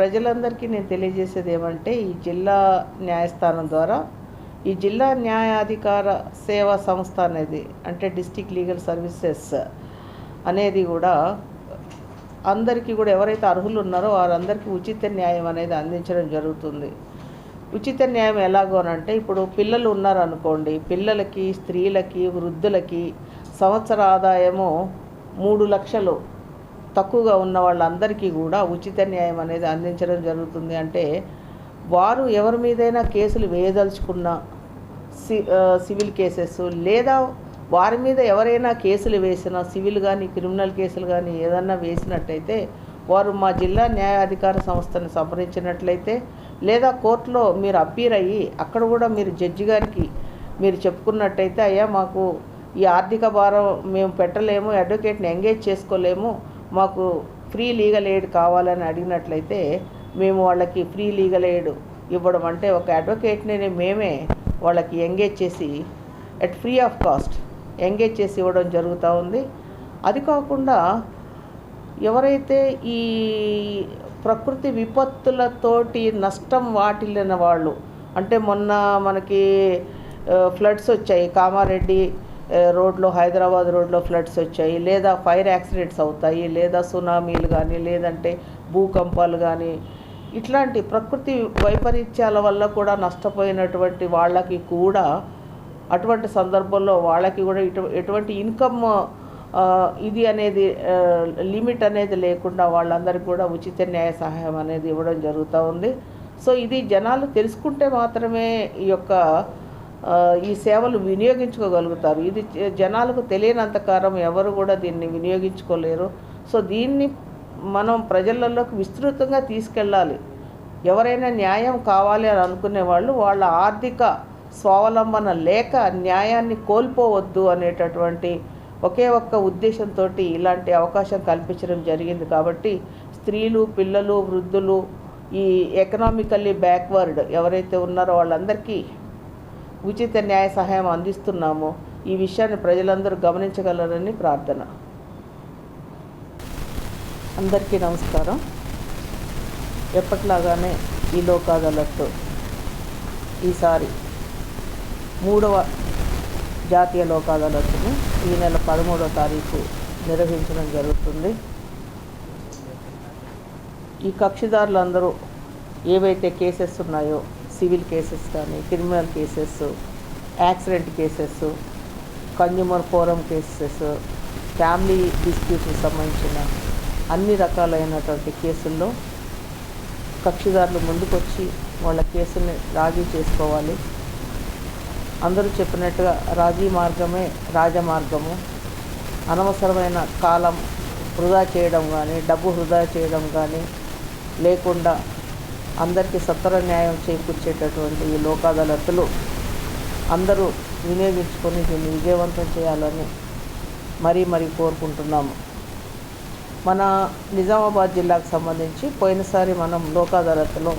ప్రజలందరికీ నేను తెలియజేసేది ఏమంటే ఈ జిల్లా న్యాయస్థానం ద్వారా ఈ జిల్లా న్యాయాధికార సేవా సంస్థ అనేది అంటే డిస్టిక్ లీగల్ సర్వీసెస్ అనేది కూడా అందరికీ కూడా ఎవరైతే అర్హులు ఉన్నారో వారందరికీ ఉచిత న్యాయం అనేది అందించడం జరుగుతుంది. ఉచిత న్యాయం ఎలాగో అంటే ఇప్పుడు పిల్లలు ఉన్నారనుకోండి పిల్లలకి స్త్రీలకి వృద్ధులకి సంవత్సర ఆదాయము మూడు లక్షలు. తక్కువగా ఉన్న వాళ్ళందరికీ కూడా ఉచిత న్యాయం అనేది అందించడం జరుగుతుంది. అంటే వారు ఎవరి మీదైనా కేసులు వేయదలుచుకున్న సి సివిల్ కేసెస్ లేదా వారి మీద ఎవరైనా కేసులు వేసినా సివిల్ కానీ క్రిమినల్ కేసులు కానీ ఏదన్నా వేసినట్టయితే వారు మా జిల్లా న్యాయాధికార సంస్థను సంప్రదించినట్లయితే లేదా కోర్టులో మీరు అప్పీర్ అయ్యి అక్కడ కూడా మీరు జడ్జి గారికి మీరు చెప్పుకున్నట్టయితే అయ్యా మాకు ఈ ఆర్థిక భారం మేము పెట్టలేము అడ్వకేట్ని ఎంగేజ్ చేసుకోలేము మాకు ఫ్రీ లీగల్ ఎయిడ్ కావాలని అడిగినట్లయితే మేము వాళ్ళకి ఫ్రీ లీగల్ ఎయిడ్ ఇవ్వడం అంటే ఒక అడ్వకేట్ని మేమే వాళ్ళకి ఎంగేజ్ చేసి at free of cost engage చేసి ఇవ్వడం జరుగుతూ ఉంది. అది కాకుండా ఎవరైతే ఈ ప్రకృతి విపత్తులతోటి నష్టం వాటిల్లిన వాళ్ళు అంటే మొన్న మనకి ఫ్లడ్స్ వచ్చాయి. కామారెడ్డి రోడ్లో హైదరాబాద్ రోడ్లో ఫ్లడ్స్ వచ్చాయి లేదా ఫైర్ యాక్సిడెంట్స్ అవుతాయి లేదా సునామీలు కానీ లేదంటే భూకంపాలు కానీ ఇట్లాంటి ప్రకృతి వైపరీత్యాల వల్ల కూడా నష్టపోయినటువంటి వాళ్ళకి కూడా అటువంటి సందర్భంలో వాళ్ళకి కూడా ఇటు ఎటువంటి ఇన్కమ్ ఇది అనేది లిమిట్ అనేది లేకుండా వాళ్ళందరికీ కూడా ఉచిత న్యాయ సహాయం అనేది ఇవ్వడం జరుగుతూ ఉంది. సో ఇది జనాలు తెలుసుకుంటే మాత్రమే ఈ యొక్క ఈ సేవలు వినియోగించుకోగలుగుతారు. ఇది జనాలకు తెలియనంతకారం ఎవరు కూడా దీన్ని వినియోగించుకోలేరు. సో దీన్ని మనం ప్రజలలోకి విస్తృతంగా తీసుకెళ్ళాలి. ఎవరైనా న్యాయం కావాలి అని అనుకునే వాళ్ళు వాళ్ళ ఆర్థిక స్వావలంబన లేక న్యాయాన్ని కోల్పోవద్దు అనేటటువంటి ఒకే ఒక్క ఉద్దేశంతో ఇలాంటి అవకాశం కల్పించడం జరిగింది కాబట్టి స్త్రీలు పిల్లలు వృద్ధులు ఈ ఎకనామికల్లీ బ్యాక్వర్డ్ ఎవరైతే ఉన్నారో వాళ్ళందరికీ ఉచిత న్యాయ సహాయం అందిస్తున్నామో. ఈ విషయాన్ని ప్రజలందరూ గమనించగలరని ప్రార్థన. అందరికీ నమస్కారం. ఎప్పట్లాగానే ఈ లోక్ ఈసారి మూడవ జాతీయ లోక్ ఈ నెల పదమూడవ తారీఖు నిర్వహించడం జరుగుతుంది. ఈ కక్షిదారులందరూ ఏవైతే కేసెస్ ఉన్నాయో సివిల్ కేసెస్ కానీ criminal cases accident cases consumer forum cases family డిస్ప్యూట్కి సంబంధించిన అన్ని రకాలైనటువంటి కేసుల్లో కక్షిదారులు ముందుకొచ్చి వాళ్ళ కేసుని రాజీ చేసుకోవాలి. అందరూ చెప్పినట్టుగా రాజీ మార్గమే రాజమార్గము అనవసరమైన కాలం వృధా చేయడం కానీ డబ్బు వృధా చేయడం కానీ లేకుండా అందరికీ సత్వర న్యాయం చేకూర్చేటటువంటి ఈ లోక్ అదాలత్లు అందరూ వినియోగించుకొని దీన్ని విజయవంతం చేయాలని మరీ మరీ కోరుకుంటున్నాము. మన నిజామాబాద్ జిల్లాకు సంబంధించి పోయినసారి మనం లోక్ అదాలత్లో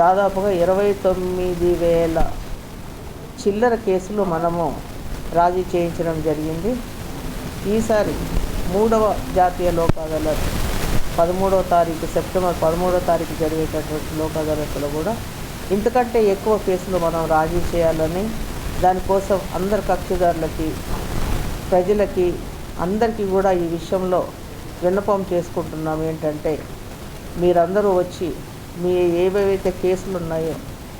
దాదాపుగా ఇరవై తొమ్మిది వేల చిల్లర కేసులు మనము రాజీ చేయించడం జరిగింది. ఈసారి మూడవ జాతీయ లోక్ అదాలత్ పదమూడవ తారీఖు సెప్టెంబర్ పదమూడవ తారీఖు జరిగేటటువంటి లోక్ అదాలత్లో కూడా ఇంతకంటే ఎక్కువ కేసులు మనం రాజీ చేయాలని దానికోసం అందరు కక్షిదారులకి ప్రజలకి అందరికీ కూడా ఈ విషయంలో విన్నపం చేసుకుంటున్నాం. ఏంటంటే మీరందరూ వచ్చి మీ ఏవేవైతే కేసులు ఉన్నాయో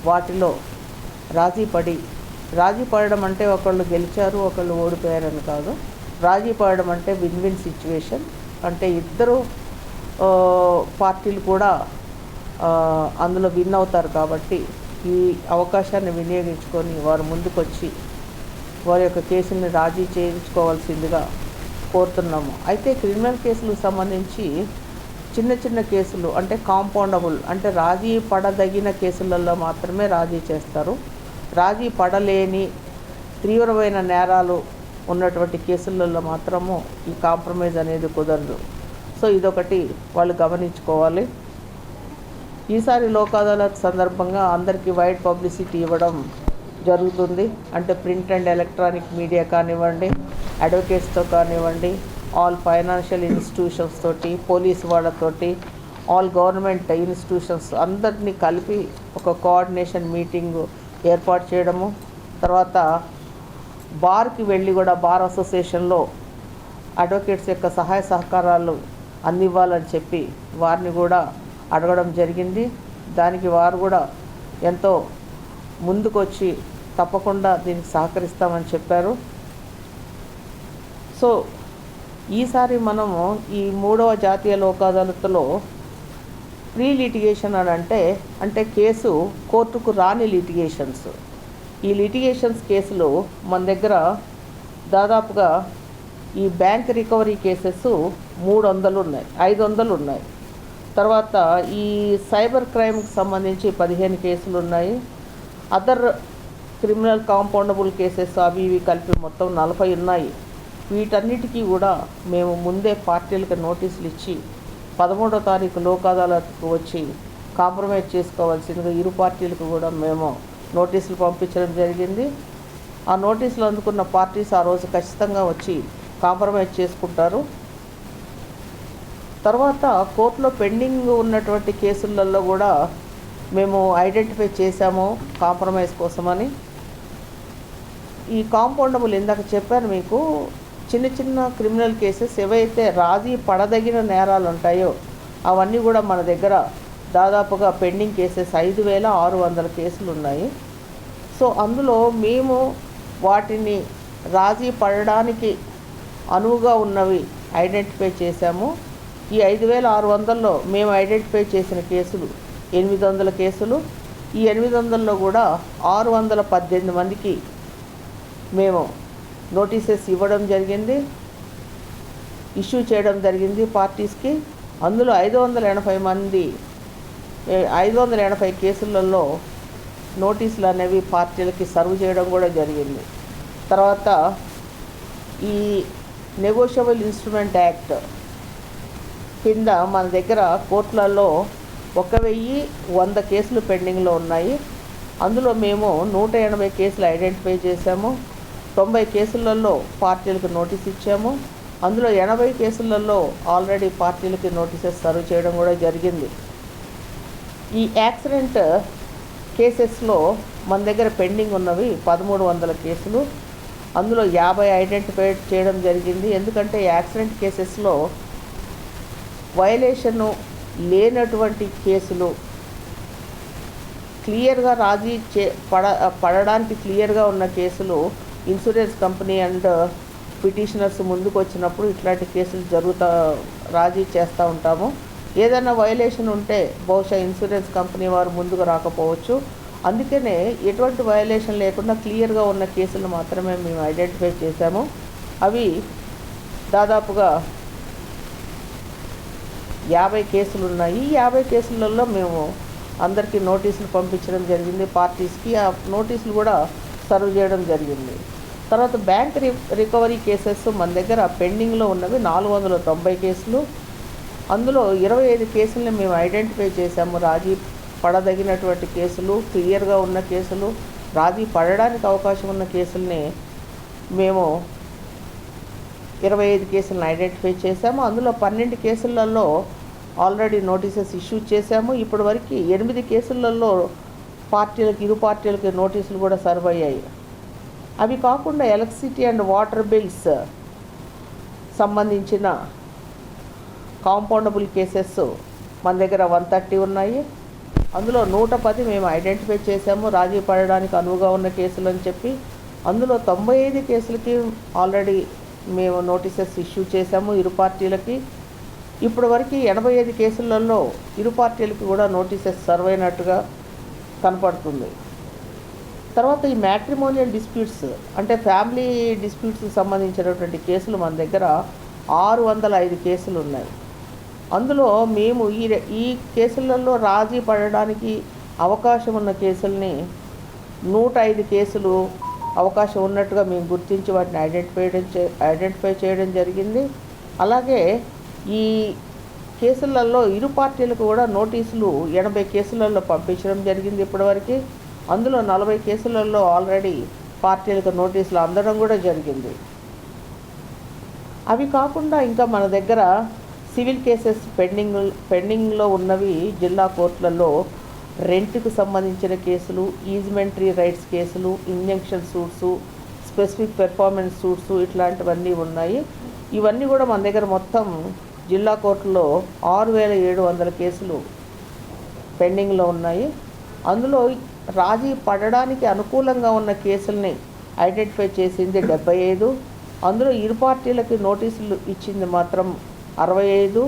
వాటిలో రాజీ పడి రాజీ పడడం అంటే ఒకళ్ళు గెలిచారు ఒకళ్ళు ఓడిపోయారని కాదు. రాజీ పడడం అంటే విన్ విన్ సిచ్యువేషన్. అంటే ఇద్దరు పార్టీలు కూడా అందులో విన్ అవుతారు కాబట్టి ఈ అవకాశాన్ని వినియోగించుకొని వారు ముందుకొచ్చి వారి యొక్క కేసుని రాజీ చేయించుకోవాల్సిందిగా కోరుతున్నాము. అయితే క్రిమినల్ కేసులకు సంబంధించి చిన్న చిన్న కేసులు అంటే కాంపౌండబుల్ అంటే రాజీ పడదగిన కేసులలో మాత్రమే రాజీ చేస్తారు. రాజీ పడలేని తీవ్రమైన నేరాలు ఉన్నటువంటి కేసులలో మాత్రము ఈ కాంప్రమైజ్ అనేది కుదరదు. సో ఇదొకటి వాళ్ళు గమనించుకోవాలి. ఈసారి లోక్ అదాలత్ సందర్భంగా అందరికీ వైడ్ పబ్లిసిటీ ఇవ్వడం జరుగుతుంది. అంటే ప్రింట్ అండ్ ఎలక్ట్రానిక్ మీడియా కానివ్వండి అడ్వకేట్స్తో కానివ్వండి ఆల్ ఫైనాన్షియల్ ఇన్స్టిట్యూషన్స్ తోటి పోలీస్ వాళ్ళతోటి ఆల్ గవర్నమెంట్ ఇన్స్టిట్యూషన్స్ అందరినీ కలిపి ఒక కోఆర్డినేషన్ మీటింగ్ ఏర్పాటు చేయడము. తర్వాత బార్కి వెళ్ళి కూడా బార్ అసోసియేషన్లో అడ్వకేట్స్ యొక్క సహాయ సహకారాలు అందివ్వాలని చెప్పి వారిని కూడా అడగడం జరిగింది. దానికి వారు కూడా ఎంతో ముందుకొచ్చి తప్పకుండా దీనికి సహకరిస్తామని చెప్పారు. సో ఈసారి మనము ఈ మూడవ జాతీయ లోక్ అదాలత్లో ప్రీ లిటిగేషన్ అని అంటే అంటే కేసు కోర్టుకు రాని లిటిగేషన్స్. ఈ లిటిగేషన్స్ కేసులు మన దగ్గర దాదాపుగా ఈ బ్యాంక్ రికవరీ కేసెస్ మూడు వందలు ఉన్నాయి ఐదు వందలు ఉన్నాయి తర్వాత ఈ సైబర్ క్రైమ్కి సంబంధించి పదిహేను కేసులు ఉన్నాయి అదర్ క్రిమినల్ కాంపౌండబుల్ కేసెస్ అవి ఇవి కలిపి మొత్తం నలభై ఉన్నాయి వీటన్నిటికీ కూడా మేము ముందే పార్టీలకు నోటీసులు ఇచ్చి పదమూడో తారీఖు లోక్ అదాలత్కు వచ్చి కాంప్రమైజ్ చేసుకోవాల్సిందిగా ఇరు పార్టీలకు కూడా మేము నోటీసులు పంపించడం జరిగింది. ఆ నోటీసులు అందుకున్న పార్టీస్ ఆ రోజు ఖచ్చితంగా వచ్చి కాంప్రమైజ్ చేసుకుంటారు. తర్వాత కోర్టులో పెండింగ్ ఉన్నటువంటి కేసులలో కూడా మేము ఐడెంటిఫై చేశాము కాంప్రమైజ్ కోసమని. ఈ కాంపౌండబుల్ ఇందాక చెప్పాను మీకు చిన్న చిన్న క్రిమినల్ కేసెస్ ఏవైతే రాజీ పడదగిన నేరాలు ఉంటాయో అవన్నీ కూడా మన దగ్గర దాదాపుగా పెండింగ్ కేసెస్ ఐదు వేల ఆరు వందల కేసులు ఉన్నాయి. సో అందులో మేము వాటిని రాజీ పడడానికి అనువుగా ఉన్నవి ఐడెంటిఫై చేశాము. ఈ ఐదు వేల ఆరు వందల్లో మేము ఐడెంటిఫై చేసిన కేసులు ఎనిమిది వందల కేసులు. ఈ ఎనిమిది వందల్లో కూడా ఆరు వందల పద్దెనిమిది మందికి మేము నోటీసెస్ ఇవ్వడం జరిగింది. ఇష్యూ చేయడం జరిగింది పార్టీస్కి. అందులో ఐదు వందల ఎనభై మంది ఐదు వందల ఎనభై కేసులలో నోటీసులు అనేవి పార్టీలకి సర్వ్ చేయడం కూడా జరిగింది. తర్వాత ఈ నెగోషియబుల్ ఇన్స్ట్రుమెంట్ యాక్ట్ కింద మన దగ్గర కోర్టులలో ఒక వెయ్యి వంద కేసులు పెండింగ్లో ఉన్నాయి. అందులో మేము నూట ఎనభై కేసులు ఐడెంటిఫై చేశాము. తొంభై కేసులలో పార్టీలకు నోటీస్ ఇచ్చాము. అందులో ఎనభై కేసులలో ఆల్రెడీ పార్టీలకి నోటీసెస్ సర్వ్ చేయడం కూడా జరిగింది. ఈ యాక్సిడెంట్ కేసెస్లో మన దగ్గర పెండింగ్ ఉన్నవి పదమూడు వందల కేసులు. అందులో యాభై ఐడెంటిఫై చేయడం జరిగింది. ఎందుకంటే యాక్సిడెంట్ కేసెస్లో వయలేషను లేనటువంటి కేసులు క్లియర్గా రాజీ చే పడ పడడానికి క్లియర్గా ఉన్న కేసులు ఇన్సూరెన్స్ కంపెనీ అండ్ పిటిషనర్స్ ముందుకు వచ్చినప్పుడు ఇట్లాంటి కేసులు జరుగుతా రాజీ చేస్తూ ఉంటాము. ఏదైనా వయలేషన్ ఉంటే బహుశా ఇన్సూరెన్స్ కంపెనీ వారు ముందుకు రాకపోవచ్చు. అందుకనే ఎటువంటి వయలేషన్ లేకుండా క్లియర్గా ఉన్న కేసులు మాత్రమే మేము ఐడెంటిఫై చేశాము. అవి దాదాపుగా యాభై కేసులు ఉన్నాయి. ఈ యాభై కేసులలో మేము అందరికీ నోటీసులు పంపించడం జరిగింది. పార్టీస్కి ఆ నోటీసులు కూడా సర్వ్ చేయడం జరిగింది. తర్వాత బ్యాంక్ రి రికవరీ కేసెస్ మన దగ్గర పెండింగ్లో ఉన్నవి నాలుగు వందల తొంభై కేసులు. అందులో ఇరవై ఐదు కేసుల్ని మేము ఐడెంటిఫై చేశాము. రాజీవ్ పడదగినటువంటి కేసులు క్లియర్గా ఉన్న కేసులు రాజీ పడడానికి అవకాశం ఉన్న కేసుల్ని మేము ఇరవై ఐదు కేసులను ఐడెంటిఫై చేశాము. అందులో పన్నెండు కేసులలో ఆల్రెడీ నోటీసెస్ ఇష్యూ చేశాము. ఇప్పటి వరకు ఎనిమిది కేసులలో పార్టీలకు ఇరు పార్టీలకి నోటీసులు కూడా సర్వ్ అయ్యాయి. అవి కాకుండా ఎలక్ట్రిసిటీ అండ్ వాటర్ బిల్స్ సంబంధించిన కాంపౌండబుల్ కేసెస్ మన దగ్గర వన్ థర్టీ ఉన్నాయి. అందులో నూట పది మేము ఐడెంటిఫై చేసాము రాజీ పడడానికి అనువుగా ఉన్న కేసులు అని చెప్పి అందులో తొంభై ఐదు కేసులకి ఆల్రెడీ మేము నోటీసెస్ ఇష్యూ చేశాము ఇరు పార్టీలకి. ఇప్పటి వరకు ఎనభై ఐదు కేసులలో ఇరు పార్టీలకి కూడా నోటీసెస్ సర్వ్ అయినట్టుగా కనపడుతుంది. తర్వాత ఈ మ్యాట్రిమోనియల్ డిస్ప్యూట్స్ అంటే ఫ్యామిలీ డిస్ప్యూట్స్కి సంబంధించినటువంటి కేసులు మన దగ్గర ఆరు వందల ఐదు కేసులు ఉన్నాయి. అందులో మేము ఈ ఈ కేసులలో రాజీ పడడానికి అవకాశం ఉన్న కేసుల్ని నూట ఐదు కేసులు అవకాశం ఉన్నట్టుగా మేము గుర్తించి వాటిని ఐడెంటిఫై చే ఐడెంటిఫై చేయడం జరిగింది. అలాగే ఈ కేసులలో ఇరు పార్టీలకు కూడా నోటీసులు ఎనభై కేసులలో పంపించడం జరిగింది ఇప్పటివరకు. అందులో నలభై కేసులలో ఆల్రెడీ పార్టీలకు నోటీసులు అందడం కూడా జరిగింది. అవి కాకుండా ఇంకా మన దగ్గర సివిల్ కేసెస్ పెండింగ్ పెండింగ్లో ఉన్నవి జిల్లా కోర్టులలో రెంట్కు సంబంధించిన కేసులు ఈజ్మెంటరీ రైట్స్ కేసులు injunction suits specific performance suits ఇట్లాంటివన్నీ ఉన్నాయి. ఇవన్నీ కూడా మన దగ్గర మొత్తం జిల్లా కోర్టులో ఆరు వేల ఏడు వందల కేసులు పెండింగ్లో ఉన్నాయి. అందులో రాజీ పడడానికి అనుకూలంగా ఉన్న కేసుల్ని ఐడెంటిఫై చేసింది డెబ్బై ఐదు. అందులో ఇరు పార్టీలకి నోటీసులు ఇచ్చింది మాత్రం అరవై ఐదు.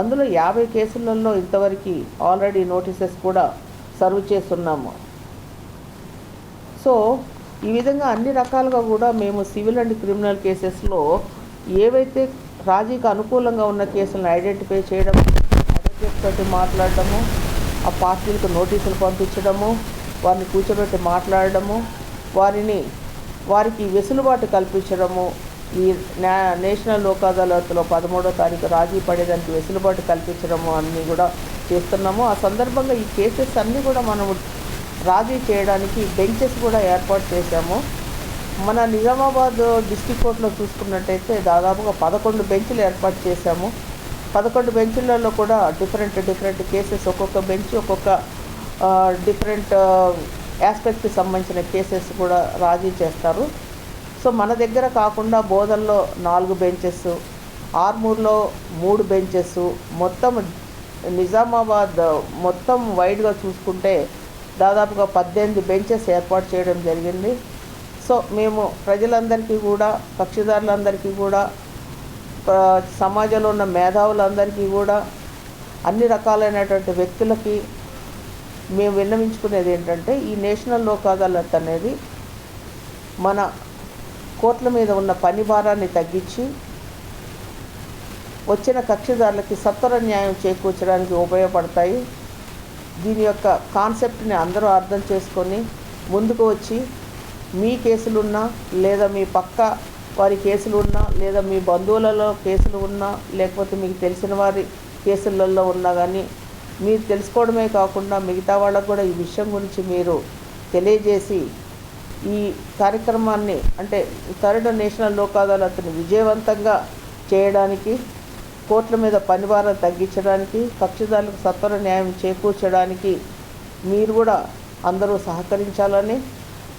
అందులో యాభై కేసులలో ఇంతవరకు ఆల్రెడీ నోటీసెస్ కూడా సర్వ్ చేస్తున్నాము. సో ఈ విధంగా అన్ని రకాలుగా కూడా మేము సివిల్ అండ్ క్రిమినల్ కేసెస్లో ఏవైతే రాజీకి అనుకూలంగా ఉన్న కేసులను ఐడెంటిఫై చేయడం అడ్వకేట్స్ తోటి మాట్లాడడము ఆ పార్టీలకు నోటీసులు పంపించడము వారిని కూర్చోబెట్టి మాట్లాడడము వారిని వారికి వెసులుబాటు కల్పించడము ఈ నేషనల్ లోక్ అదాలత్లో పదమూడో తారీఖు రాజీ పడేదానికి వెసులుబాటు కల్పించడము అన్నీ కూడా చేస్తున్నాము. ఆ సందర్భంగా ఈ కేసెస్ అన్నీ కూడా మనము రాజీ చేయడానికి బెంచెస్ కూడా ఏర్పాటు చేశాము. మన నిజామాబాద్ డిస్టిక్ కోర్టులో చూసుకున్నట్టయితే దాదాపుగా పదకొండు బెంచ్లు ఏర్పాటు చేశాము. పదకొండు బెంచ్లలో కూడా డిఫరెంట్ డిఫరెంట్ కేసెస్ ఒక్కొక్క బెంచ్ ఒక్కొక్క డిఫరెంట్ ఆస్పెక్ట్కి సంబంధించిన కేసెస్ కూడా రాజీ చేస్తారు. సో మన దగ్గర కాకుండా బోధల్లో నాలుగు బెంచెస్ ఆర్మూర్లో మూడు బెంచెస్ మొత్తం నిజామాబాద్ మొత్తం వైడ్గా చూసుకుంటే దాదాపుగా పద్దెనిమిది బెంచెస్ ఏర్పాటు చేయడం జరిగింది. సో మేము ప్రజలందరికీ కూడా కక్షిదారులందరికీ కూడా సమాజంలో ఉన్న మేధావులందరికీ కూడా అన్ని రకాలైనటువంటి వ్యక్తులకి మేము విన్నవించుకునేది ఏంటంటే ఈ నేషనల్ లోక్ అదాలత్ అనేది మన కోట్ల మీద ఉన్న పని భారాన్ని తగ్గించి వచ్చిన కక్షిదారులకి సత్వర న్యాయం చేకూర్చడానికి ఉపయోగపడతాయి. దీని యొక్క కాన్సెప్ట్ని అందరూ అర్థం చేసుకొని ముందుకు వచ్చి మీ కేసులున్నా లేదా మీ పక్క వారి కేసులు ఉన్నా లేదా మీ బంధువులలో కేసులు ఉన్నా లేకపోతే మీకు తెలిసిన వారి కేసులలో ఉన్నా కానీ మీరు తెలుసుకోవడమే కాకుండా మిగతా వాళ్ళకు కూడా ఈ విషయం గురించి మీరు తెలియజేసి ఈ కార్యక్రమాన్ని అంటే థర్డ్ నేషనల్ లోక్ అదాలత్ని విజయవంతంగా చేయడానికి కోర్టుల మీద పనిభారం తగ్గించడానికి కక్షిదారులకు సత్వర న్యాయం చేకూర్చడానికి మీరు కూడా అందరూ సహకరించాలని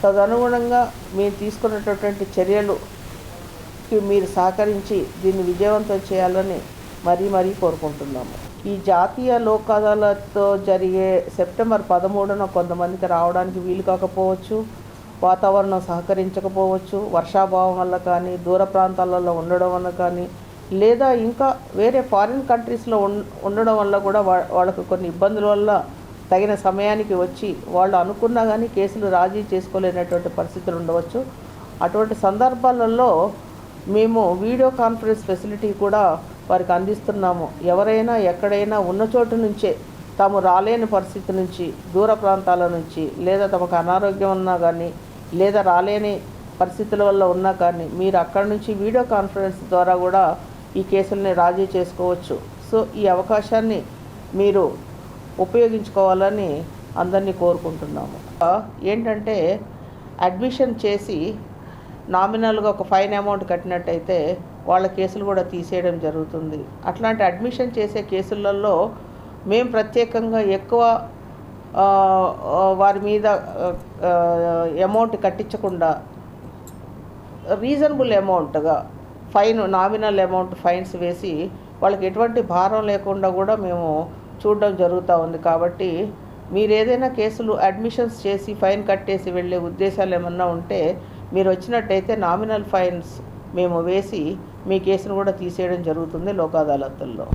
తదనుగుణంగా మేము తీసుకున్నటువంటి చర్యలుకి మీరు సహకరించి దీన్ని విజయవంతం చేయాలని మరీ మరీ కోరుకుంటున్నాము. ఈ జాతీయ లోక్ అదాలత్తో జరిగే సెప్టెంబర్ పదమూడున కొంతమందికి రావడానికి వీలు కాకపోవచ్చు. వాతావరణం సహకరించకపోవచ్చు వర్షాభావం వల్ల కానీ దూర ప్రాంతాలలో ఉండడం వల్ల కానీ లేదా ఇంకా వేరే ఫారిన్ కంట్రీస్లో ఉన్ ఉండడం వల్ల కూడా వా వాళ్ళకు కొన్ని ఇబ్బందుల వల్ల తగిన సమయానికి వచ్చి వాళ్ళు అనుకున్నా కానీ కేసులు రాజీ చేసుకోలేనటువంటి పరిస్థితులు ఉండవచ్చు. అటువంటి సందర్భాలలో మేము వీడియో కాన్ఫరెన్స్ ఫెసిలిటీ కూడా వారికి అందిస్తున్నాము. ఎవరైనా ఎక్కడైనా ఉన్న చోటు నుంచే తాము రాలేని పరిస్థితి నుంచి దూర ప్రాంతాల నుంచి లేదా తమకు అనారోగ్యం ఉన్నా కానీ లేదా రాలేని పరిస్థితుల వల్ల ఉన్నా కానీ మీరు అక్కడి నుంచి వీడియో కాన్ఫరెన్స్ ద్వారా కూడా ఈ కేసుల్ని రాజీ చేసుకోవచ్చు. సో ఈ అవకాశాన్ని మీరు ఉపయోగించుకోవాలని అందరినీ కోరుకుంటున్నాము. ఏంటంటే అడ్మిషన్ చేసి నామినల్గా ఒక ఫైన్ అమౌంట్ కట్టినట్టయితే వాళ్ళ కేసులు కూడా తీసేయడం జరుగుతుంది. అట్లాంటి అడ్మిషన్ చేసే కేసులలో మేము ప్రత్యేకంగా ఎక్కువ వారి మీద అమౌంట్ కట్టించకుండా రీజనబుల్ అమౌంట్గా ఫైన్ నామినల్ అమౌంట్ ఫైన్స్ వేసి వాళ్ళకి ఎటువంటి భారం లేకుండా కూడా మేము చూడడం జరుగుతూ ఉంది. కాబట్టి మీరు ఏదైనా కేసులు అడ్మిషన్స్ చేసి ఫైన్ కట్టేసి వెళ్ళే ఉద్దేశాలు ఏమన్నా ఉంటే మీరు వచ్చినట్టయితే నామినల్ ఫైన్స్ మేము వేసి మీ కేసును కూడా తీసేయడం జరుగుతుంది లోక్ అదాలతుల్లో